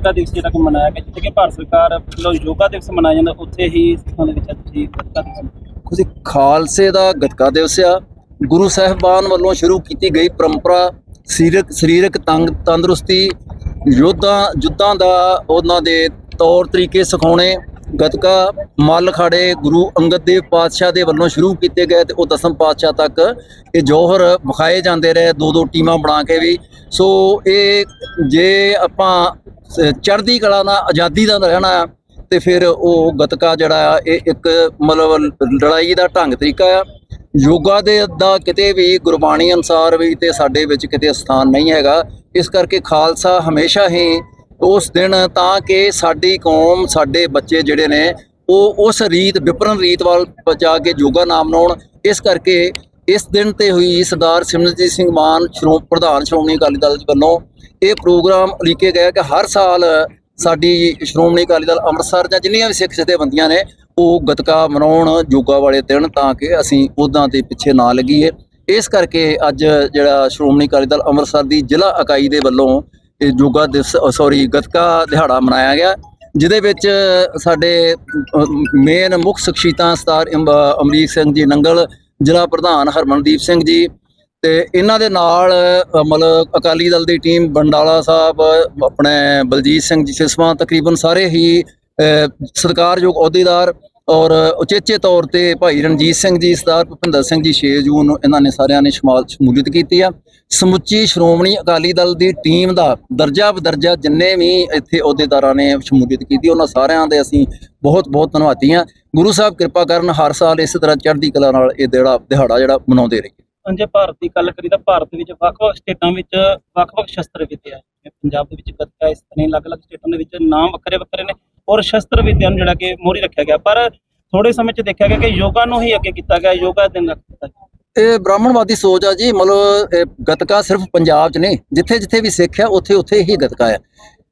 ਗੱਤਕਾ ਦਿਵਸ ਜਿਹੜਾ ਕਿ ਮਨਾਇਆ ਗਿਆ, ਜਿੱਥੇ ਕਿ ਭਾਰਤ ਸਰਕਾਰ ਵੱਲੋਂ ਯੋਗਾ ਦਿਵਸ ਮਨਾਇਆ ਜਾਂਦਾ, ਉੱਥੇ ਹੀ ਸਿੱਖਾਂ ਦੇ ਵਿੱਚ ਅੱਜ ਤੁਸੀਂ ਗੱਤਕਾ ਦਿਵਸ ਮਨਾਇਆ। ਖਾਲਸੇ ਦਾ ਗੱਤਕਾ ਦਿਵਸ ਆ ਗੁਰੂ ਸਾਹਿਬਾਨ ਵੱਲੋਂ ਸ਼ੁਰੂ ਕੀਤੀ ਗਈ ਪਰੰਪਰਾ, ਸਰੀਰਕ ਸਰੀਰਕ ਤੰਗ, ਤੰਦਰੁਸਤੀ, ਯੋਧਾਂ, ਜੁੱਧਾਂ ਦਾ ਉਹਨਾਂ ਦੇ ਤੌਰ ਤਰੀਕੇ ਸਿਖਾਉਣੇ, ਗਤਕਾ, ਮੱਲ ਖਾੜੇ, ਗੁਰੂ ਅੰਗਦ ਦੇਵ ਪਾਤਸ਼ਾਹ ਦੇ ਵੱਲੋਂ ਸ਼ੁਰੂ ਕੀਤੇ ਗਏ ਤੇ ਉਹ ਦਸਮ ਪਾਤਸ਼ਾਹ ਤੱਕ ਇਹ ਜੋਹਰ ਵਿਖਾਏ ਜਾਂਦੇ ਰਹੇ ਦੋ ਦੋ ਟੀਮਾਂ ਬਣਾ ਕੇ ਵੀ ਸੋ ਇਹ, ਜੇ ਆਪਾਂ ਚੜ੍ਹਦੀ ਕਲਾ ਨਾਲ ਆਜ਼ਾਦੀ ਦਾ ਰਹਿਣਾ ਆ, ਤੇ ਫਿਰ ਉਹ ਗਤਕਾ ਜਿਹੜਾ ਆ, ਇਹ ਇੱਕ ਮਤਲਬ ਲੜਾਈ ਦਾ ਢੰਗ ਤਰੀਕਾ ਆ। ਯੋਗਾ ਦੇ ਦਾ ਕਿਤੇ ਵੀ ਗੁਰਬਾਣੀ ਅਨਸਾਰ ਵੀ ਤੇ ਸਾਡੇ ਵਿੱਚ ਕਿਤੇ ਸਥਾਨ ਨਹੀਂ ਹੈਗਾ। ਇਸ ਕਰਕੇ ਖਾਲਸਾ ਹਮੇਸ਼ਾ ਹੀ ਉਸ ਦਿਨ ਤਾਂ ਕਿ ਸਾਡੀ ਕੌਮ, ਸਾਡੇ ਬੱਚੇ ਜਿਹੜੇ ਨੇ, ਉਹ ਉਸ ਰੀਤ, ਵਿਪਰਨ ਰੀਤ ਵੱਲ ਜਾ ਕੇ ਯੋਗਾ ਨਾਮ ਮਨਾਉਣ ਇਸ ਕਰਕੇ ਇਸ ਦਿਨ ਤੇ ਹੋਈ ਸਰਦਾਰ ਸਿਮਰਨਜੀਤ ਸਿੰਘ ਮਾਨ ਸ਼੍ਰੋ ਪ੍ਰਧਾਨ ਸ਼੍ਰੋਮਣੀ ਅਕਾਲੀ ਦਲ ਵੱਲੋਂ ਇਹ ਪ੍ਰੋਗਰਾਮ ਉਲੀਕੇ ਗਿਆ ਕਿ ਹਰ ਸਾਲ ਸਾਡੀ ਸ਼੍ਰੋਮਣੀ ਅਕਾਲੀ ਦਲ ਅੰਮ੍ਰਿਤਸਰ ਜਾਂ ਜਿੰਨੀਆਂ ਵੀ ਸਿੱਖ ਜਥੇਬੰਦੀਆਂ ਨੇ, ਉਹ ਗਤਕਾ ਮਨਾਉਣ ਯੋਗਾ ਵਾਲੇ ਦਿਨ ਤਾਂ ਕਿ ਅਸੀਂ ਉਹਦਾਂ ਦੇ ਪਿੱਛੇ ਨਾ ਲੱਗੀਏ। ਇਸ ਕਰਕੇ ਅੱਜ ਜਿਹੜਾ ਸ਼੍ਰੋਮਣੀ ਅਕਾਲੀ ਦਲ ਅੰਮ੍ਰਿਤਸਰ ਦੀ ਜ਼ਿਲ੍ਹਾ ਇਕਾਈ ਦੇ ਵੱਲੋਂ ਇਹ ਯੋਗਾ ਦਿਵਸ ਸੌਰੀ ਗਤਕਾ ਦਿਹਾੜਾ ਮਨਾਇਆ ਗਿਆ, ਜਿਹਦੇ ਵਿੱਚ ਸਾਡੇ ਮੇਨ ਮੁੱਖ ਸ਼ਖਸੀਅਤਾਂ ਸਤਾਰ ਅੰਬ- ਅਮਰੀਕ ਸਿੰਘ ਜੀ, ਨੰਗਲ ਜ਼ਿਲ੍ਹਾ ਪ੍ਰਧਾਨ ਹਰਮਨਦੀਪ ਸਿੰਘ ਜੀ ਤੇ ਇਹਨਾਂ ਦੇ ਨਾਲ ਮਤਲਬ ਅਕਾਲੀ ਦਲ ਦੀ ਟੀਮ ਬੰਡਾਲਾ ਸਾਹਿਬ ਆਪਣੇ ਬਲਜੀਤ ਸਿੰਘ ਜੀ ਸਿਸਵਾ ਤਕਰੀਬਨ ਸਾਰੇ ਹੀ ਅ, ਸਤਿਕਾਰਯੋਗ ਅਹੁਦੇਦਾਰ ਔਰ ਉਚੇਚੇ ਤੌਰ ਤੇ ਭਾਈ ਰਣਜੀਤ ਸਿੰਘ ਜੀ ਸਰਦਾਰ ਭੁਪਿੰਦਰ ਸਿੰਘ ਜੀ 6 ਜੂਨ ਨੂੰ ਇਹਨਾਂ ਨੇ ਸਾਰਿਆਂ ਨੇ ਸ਼ਮਾਲ ਸ਼ਮੂਲੀਅਤ ਕੀਤੀ ਆ। ਸਮੁੱਚੀ ਸ਼੍ਰੋਮਣੀ ਅਕਾਲੀ ਦਲ ਦੀ ਟੀਮ ਦਾ ਦਰਜਾ ਬਦਰਜਾ ਜਿੰਨੇ ਵੀ ਇੱਥੇ ਅਹੁਦੇਦਾਰਾਂ ਨੇ ਸ਼ਮੂਲੀਅਤ ਕੀਤੀ ਉਹਨਾਂ ਸਾਰਿਆਂ ਦੇ ਅਸੀਂ ਬਹੁਤ ਬਹੁਤ ਧੰਨਵਾਦੀ ਹਾਂ। ਗੁਰੂ ਸਾਹਿਬ ਕਿਰਪਾ ਕਰਨ ਹਰ ਸਾਲ ਇਸ ਤਰ੍ਹਾਂ ਚੜ੍ਹਦੀ ਕਲਾ ਨਾਲ ਇਹ ਜਿਹੜਾ ਦਿਹਾੜਾ ਜਿਹੜਾ ਮਨਾਉਂਦੇ ਰਹੀਏ। ਹੁਣ ਜੇ ਭਾਰਤ ਦੀ ਗੱਲ ਕਰੀ ਤਾਂ ਭਾਰਤ ਵਿੱਚ ਵੱਖ-ਵੱਖ ਸਟੇਟਾਂ ਵਿੱਚ ਵੱਖ-ਵੱਖ ਸ਼ਸਤਰ ਵਿਦਿਆ ਹੈ। ਜਿਵੇਂ ਪੰਜਾਬ ਦੇ ਵਿੱਚ ਗੱਤਕਾ ਇਸ ਤਰ੍ਹਾਂ ਅਲੱਗ-ਅਲੱਗ ਸਟੇਟਾਂ ਦੇ ਵਿੱਚ ਨਾਮ ਵੱਖਰੇ-ਵੱਖਰੇ ਨੇ ਔਰ ਸ਼ਸਤਰ ਵਿਦਿਆ ਨੂੰ ਜਿਹੜਾ ਕਿ ਮੋਹਰੀ ਰੱਖਿਆ ਗਿਆ। ਪਰ ਥੋੜੇ ਸਮੇਂ 'ਚ ਦੇਖਿਆ ਗਿਆ ਕਿ ਯੋਗਾ ਨੂੰ ਹੀ ਅੱਗੇ ਕੀਤਾ ਗਿਆ, ਯੋਗਾ ਦਿਨ ਰੱਖ ਦਿੱਤਾ ਗਿਆ। ਇਹ ਬ੍ਰਾਹਮਣਵਾਦੀ ਸੋਚ ਆ ਜੀ, ਮਤਲਬ ਗਤਕਾ ਸਿਰਫ ਪੰਜਾਬ 'ਚ ਨਹੀਂ ਜਿੱਥੇ ਜਿੱਥੇ ਵੀ ਸਿੱਖ ਆ ਉੱਥੇ ਉੱਥੇ ਹੀ ਗਤਕਾ ਆ।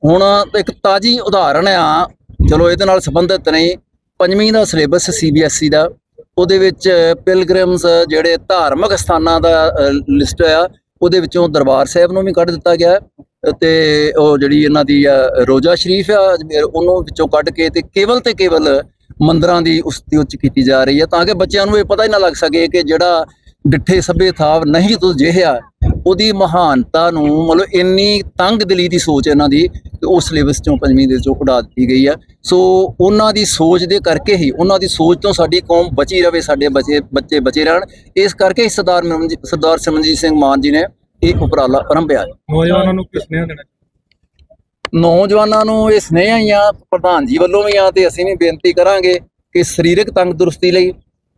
ਹੁਣ ਇੱਕ ਤਾਜੀ ਉਦਾਹਰਣ ਆ, ਚਲੋ ਇਹਦੇ ਨਾਲ ਸੰਬੰਧਿਤ ਨਹੀਂ, ਪੰਜਵੀਂ ਦਾ ਸਿਲੇਬਸ ਸੀਬੀਐਸਈ ਦਾ। ਉਹਦੇ ਵਿੱਚ ਪਿਲਗ੍ਰਿਮਸ ਜਿਹੜੇ ਧਾਰਮਿਕ ਸਥਾਨਾਂ ਦਾ ਲਿਸਟ ਆ ਉਹਦੇ ਵਿੱਚੋਂ ਦਰਬਾਰ ਸਾਹਿਬ ਨੂੰ ਵੀ ਕੱਢ ਦਿੱਤਾ ਗਿਆ। ਹੈ ਤੇ ਉਹ ਜਿਹੜੀ ਇਹਨਾਂ ਦੀ ਆ, ਰੋਜ਼ਾ ਸ਼ਰੀਫ ਆ ਅਜਮੇਰ, ਉਹਨੂੰ ਵਿੱਚੋਂ ਕੱਢ ਕੇ ਤੇ ਕੇਵਲ ਤੇ ਕੇਵਲ ਮੰਦਰਾਂ ਦੀ ਉਸ ਦੀ ਉੱਚ ਕੀਤੀ ਜਾ ਰਹੀ ਹੈ ਤਾਂ ਕਿ ਬੱਚਿਆਂ ਨੂੰ ਇਹ ਪਤਾ ਹੀ ਨਾ ਲੱਗ ਸਕੇ ਕਿ ਜਿਹੜਾ ਡਿੱਠੇ ਸਭੇ ਥਾਵ ਨਹੀਂ ਤੁ ਜਿਹਾ ਉਹਦੀ ਮਹਾਨਤਾ ਨੂੰ ਮਤਲਬ ਇੰਨੀ ਤੰਗ ਦਿਲੀ ਦੀ ਸੋਚ ਇਹਨਾਂ ਦੀ ਉਹ ਸਿਲੇਬਸ ਚੋਂ ਪੰਜਵੀਂ ਦੇ ਚੋਂ ਉਡਾ ਦਿੱਤੀ ਗਈ ਆ। ਸੋ ਉਹਨਾਂ ਦੀ ਸੋਚ ਦੇ ਕਰਕੇ ਹੀ ਉਹਨਾਂ ਦੀ ਸੋਚ ਤੋਂ ਸਾਡੀ ਕੌਮ ਬਚੀ ਰਵੇ ਸਾਡੇ ਬੱਚੇ ਬੱਚੇ ਬਚੇ ਰਹਿਣ। ਇਸ ਕਰਕੇ ਹੀ ਸਰਦਾਰ ਸਰਦਾਰ ਸਿਮਰਨਜੀਤ ਸਿੰਘ ਮਾਨ ਜੀ ਨੇ ਇਹ ਉਪਰਾਲਾ ਆਰੰਭਿਆ। ਨੌਜਵਾਨਾਂ ਨੂੰ ਕਿਸ ਨੇ ਦੇਣਾ? ਨੌਜਵਾਨਾਂ ਨੂੰ ਇਹ ਸੁਨੇਹਾ ਹੀ ਆ ਪ੍ਰਧਾਨ ਜੀ ਵੱਲੋਂ ਵੀ ਆ ਤੇ ਅਸੀਂ ਵੀ ਬੇਨਤੀ ਕਰਾਂਗੇ ਕਿ ਸਰੀਰਕ ਤੰਦਰੁਸਤੀ ਲਈ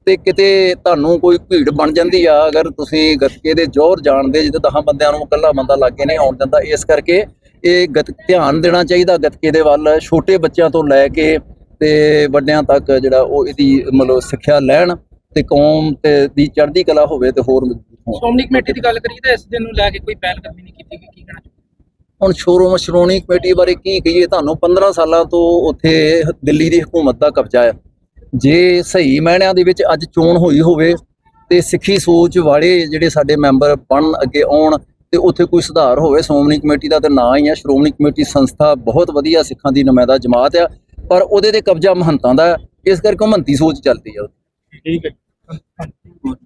ਤੇ ਕਿਤੇ ਤੁਹਾਨੂੰ ਕੋਈ ਭੀੜ ਬਣ ਜਾਂਦੀ ਆ ਅਗਰ ਤੁਸੀਂ ਗੱਤਕੇ ਦੇ ਜ਼ੋਰ ਜਾਣਦੇ ਜਿੱਦ 10 ਬੰਦਿਆਂ ਨੂੰ ਇਕੱਲਾ ਬੰਦਾ ਲਾਗੇ ਨਹੀਂ ਆਉਣ ਦਿੰਦਾ ਇਸ ਕਰਕੇ ਇਹ ਗਤ ਧਿਆਨ ਦੇਣਾ ਚਾਹੀਦਾ ਗੱਤਕੇ ਦੇ ਵੱਲ ਛੋਟੇ ਬੱਚਿਆਂ ਤੋਂ ਲੈ ਕੇ ਤੇ ਵੱਡਿਆਂ ਤੱਕ ਜਿਹੜਾ ਉਹ ਇਹਦੀ ਮਤਲਬ ਸਿੱਖਿਆ ਲੈਣ ਤੇ ਕੌਮ ਤੇ ਦੀ ਚੜ੍ਹਦੀ ਕਲਾ ਹੋਵੇ ਤੇ ਹੋਰ ਸ਼੍ਰੋਮਣੀ ਕਮੇਟੀ ਦੀ ਗੱਲ ਕਰੀਏ ਤਾਂ ਇਸ ਦਿਨ ਨੂੰ ਲੈ ਕੇ ਕੋਈ ਪਹਿਲ ਕਦਮੀ ਨਹੀਂ ਕੀਤੀ ਗਈ ਕੀ ਕਹਿਣਾ ਹੁਣ ਸ਼ੋਰੂਮ ਸ਼੍ਰੋਮਣੀ ਕਮੇਟੀ ਬਾਰੇ ਕੀ ਕਹੀਏ ਤੁਹਾਨੂੰ 15 ਸਾਲਾਂ ਤੋਂ ਉੱਥੇ ਦਿੱਲੀ ਦੀ ਹਕੂਮਤ ਦਾ ਕਬਜ਼ਾ ਹੈ ਜੇ ਸਹੀ ਮਾਇਨਿਆਂ ਦੇ ਵਿੱਚ ਅੱਜ ਚੋਣ ਹੋਈ ਹੋਵੇ ਤੇ ਸਿੱਖੀ ਸੋਚ ਵਾਲੇ ਜਿਹੜੇ ਸਾਡੇ ਮੈਂਬਰ ਬਣਨ ਅੱਗੇ ਆਉਣ ਤੇ ਉੱਥੇ ਕੋਈ ਸੁਧਾਰ ਹੋਵੇ, ਸ਼੍ਰੋਮਣੀ ਕਮੇਟੀ ਦਾ ਤੇ ਨਾਂ ਹੀ ਹੈ ਸ਼੍ਰੋਮਣੀ ਕਮੇਟੀ ਸੰਸਥਾ ਬਹੁਤ ਵਧੀਆ ਸਿੱਖਾਂ ਦੀ ਨੁਮਾਇੰਦਾ ਜਮਾਤ ਆ, ਪਰ ਉਹਦੇ ਤੇ ਕਬਜ਼ਾ ਮਹੰਤਾਂ ਦਾ ਇਸ ਕਰਕੇ ਉਹ ਮਹੰਤੀ ਸੋਚ ਚੱਲਦੀ ਆ। ਠੀਕ ਹੈ